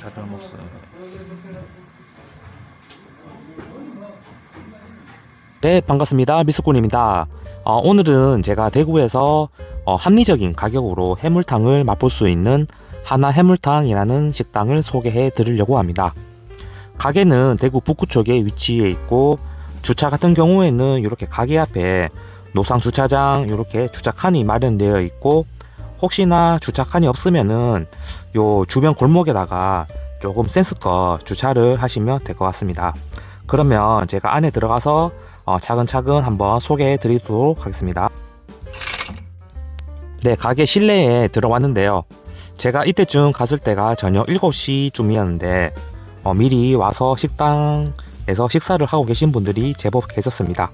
자다모스 네, 반갑습니다. 미스꾼입니다. 어, 오늘은 제가 대구에서 어, 합리적인 가격으로 해물탕을 맛볼 수 있는 하나 해물탕이라는 식당을 소개해 드리려고 합니다. 가게는 대구 북구 쪽에 위치해 있고 주차 같은 경우에는 이렇게 가게 앞에 노상 주차장 이렇게 주차 칸이 마련되어 있고 혹시나 주차 칸이 없으면은 요 주변 골목에다가 조금 센스껏 주차를 하시면 될 것 같습니다. 그러면 제가 안에 들어가서 어, 차근차근 한번 소개해 드리도록 하겠습니다. 네, 가게 실내에 들어왔는데요. 제가 이때쯤 갔을 때가 저녁 7시쯤이었는데 어, 미리 와서 식당에서 식사를 하고 계신 분들이 제법 계셨습니다.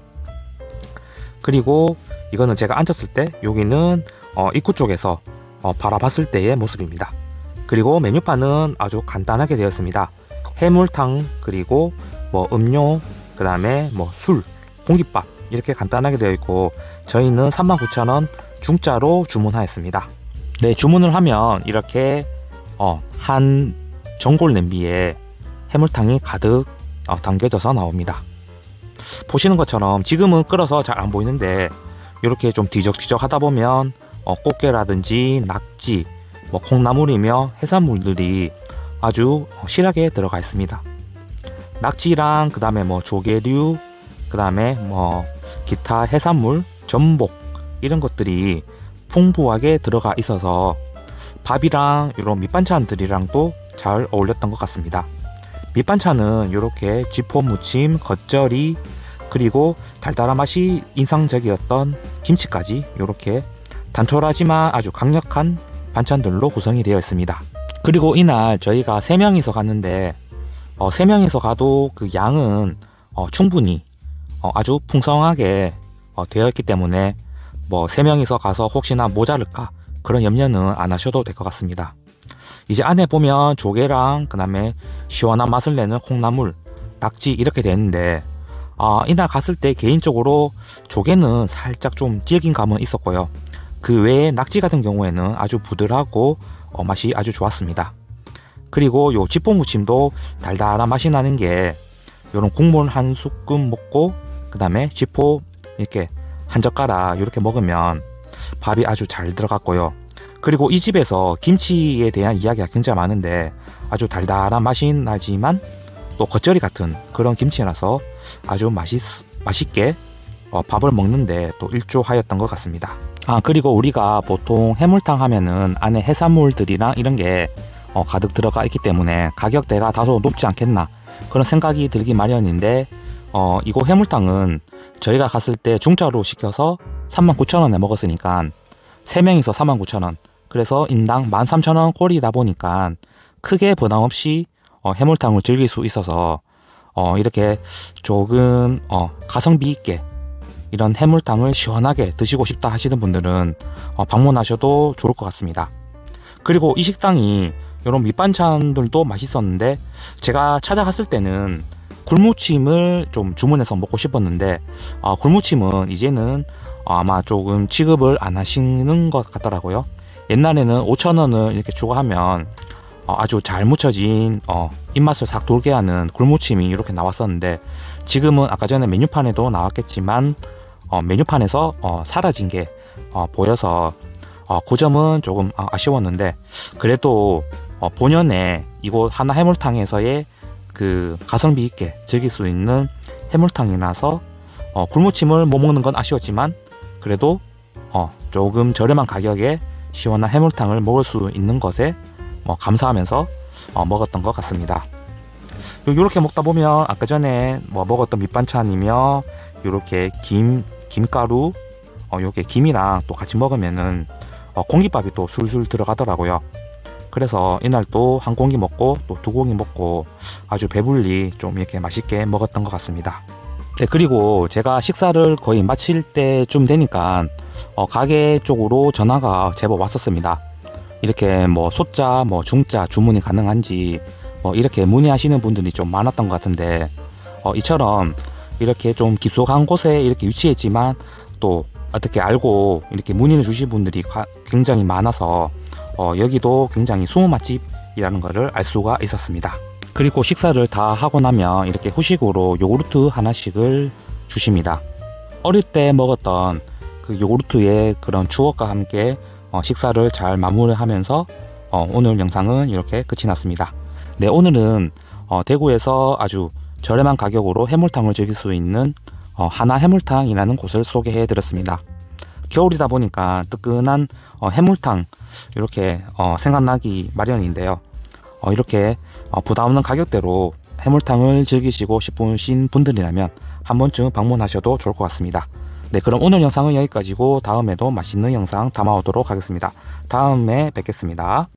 그리고 이거는 제가 앉았을 때 여기는 어, 입구 쪽에서 어, 바라봤을 때의 모습입니다. 그리고 메뉴판은 아주 간단하게 되어 있습니다. 해물탕 그리고 뭐 음료 그 다음에 뭐 술 공깃밥 이렇게 간단하게 되어 있고 저희는 39,000원 중짜로 주문하였습니다. 네 주문을 하면 이렇게 어, 한 전골 냄비에 해물탕이 가득 어, 담겨져서 나옵니다. 보시는 것처럼 지금은 끓어서 잘 안 보이는데 이렇게 좀 뒤적뒤적 하다 보면 어, 꽃게라든지 낙지, 뭐 콩나물이며 해산물들이 아주 어, 실하게 들어가 있습니다. 낙지랑 그 다음에 뭐 조개류, 그 다음에 뭐 기타 해산물, 전복 이런 것들이 풍부하게 들어가 있어서 밥이랑 이런 밑반찬들이랑도 잘 어울렸던 것 같습니다. 밑반찬은 이렇게 쥐포 무침, 겉절이 그리고 달달한 맛이 인상적이었던 김치까지 이렇게 단촐하지만 아주 강력한 반찬들로 구성이 되어 있습니다. 그리고 이날 저희가 3명이서 갔는데 어, 3명이서 가도 그 양은 어, 충분히 어, 아주 풍성하게 어, 되어 있기 때문에 뭐 3명이서 가서 혹시나 모자랄까 그런 염려는 안 하셔도 될 것 같습니다. 이제 안에 보면 조개랑 그 다음에 시원한 맛을 내는 콩나물, 낙지 이렇게 되는데 아, 이날 갔을 때 개인적으로 조개는 살짝 좀 질긴 감은 있었고요. 그 외에 낙지 같은 경우에는 아주 부드럽고 어, 맛이 아주 좋았습니다. 그리고 요 지포 무침도 달달한 맛이 나는 게 요런 국물 한 스푼 먹고 그 다음에 지포 이렇게 한 젓가락 이렇게 먹으면 밥이 아주 잘 들어갔고요. 그리고 이 집에서 김치에 대한 이야기가 굉장히 많은데 아주 달달한 맛이 나지만 또 겉절이 같은 그런 김치라서 아주 맛있, 맛있게 어, 밥을 먹는데 또 일조하였던 것 같습니다. 아 그리고 우리가 보통 해물탕 하면은 안에 해산물들이랑 이런 게 어, 가득 들어가 있기 때문에 가격대가 다소 높지 않겠나 그런 생각이 들기 마련인데 어, 이거 해물탕은 저희가 갔을 때 중짜로 시켜서 39,000원에 먹었으니까 3명이서 49,000원 그래서 인당 13,000원 꼴이다 보니까 크게 부담 없이 어, 해물탕을 즐길 수 있어서 어, 이렇게 조금 어, 가성비 있게 이런 해물탕을 시원하게 드시고 싶다 하시는 분들은 어, 방문하셔도 좋을 것 같습니다. 그리고 이 식당이 이런 밑반찬들도 맛있었는데 제가 찾아갔을 때는 굴무침을 좀 주문해서 먹고 싶었는데 어, 굴무침은 이제는 아마 조금 취급을 안 하시는 것 같더라고요. 옛날에는 5,000원을 이렇게 추가하면 어, 아주 잘 묻혀진 어, 입맛을 싹 돌게 하는 굴무침이 이렇게 나왔었는데 지금은 아까 전에 메뉴판에도 나왔겠지만 어, 메뉴판에서 어, 사라진 게 어, 보여서 어, 그 점은 조금 아, 아쉬웠는데 그래도 어, 본연의 이곳 하나 해물탕에서의 그 가성비 있게 즐길 수 있는 해물탕이라서 어, 굴무침을 못 먹는 건 아쉬웠지만 그래도 어, 조금 저렴한 가격에 시원한 해물탕을 먹을 수 있는 것에 뭐 감사하면서 어, 먹었던 것 같습니다. 이렇게 먹다 보면 아까 전에 뭐 먹었던 밑반찬이며 이렇게 김 김가루 어, 요게 김이랑 또 같이 먹으면은 어, 공깃밥이 또 술술 들어가더라고요. 그래서 이날 또 한 공기 먹고 또 두 공기 먹고 아주 배불리 좀 이렇게 맛있게 먹었던 것 같습니다. 네, 그리고 제가 식사를 거의 마칠 때쯤 되니까 어, 가게 쪽으로 전화가 제법 왔었습니다. 이렇게 뭐 소자, 뭐 중자 주문이 가능한지 뭐 이렇게 문의하시는 분들이 좀 많았던 것 같은데 어, 이처럼 이렇게 좀 깊숙한 곳에 이렇게 위치했지만 또 어떻게 알고 이렇게 문의를 주신 분들이 가- 굉장히 많아서 어, 여기도 굉장히 숨은 맛집 이라는 것을 알 수가 있었습니다. 그리고 식사를 다 하고 나면 이렇게 후식으로 요구르트 하나씩을 주십니다. 어릴 때 먹었던 그 요구르트의 그런 추억과 함께 어, 식사를 잘 마무리하면서 어, 오늘 영상은 이렇게 끝이 났습니다. 네, 오늘은 어, 대구에서 아주 저렴한 가격으로 해물탕을 즐길 수 있는 어, 하나 해물탕이라는 곳을 소개해 드렸습니다. 겨울이다 보니까 뜨끈한 어, 해물탕 이렇게 어, 생각나기 마련인데요. 어, 이렇게 어, 부담 없는 가격대로 해물탕을 즐기시고 싶으신 분들이라면 한 번쯤 방문하셔도 좋을 것 같습니다. 네, 그럼 오늘 영상은 여기까지고 다음에도 맛있는 영상 담아오도록 하겠습니다. 다음에 뵙겠습니다.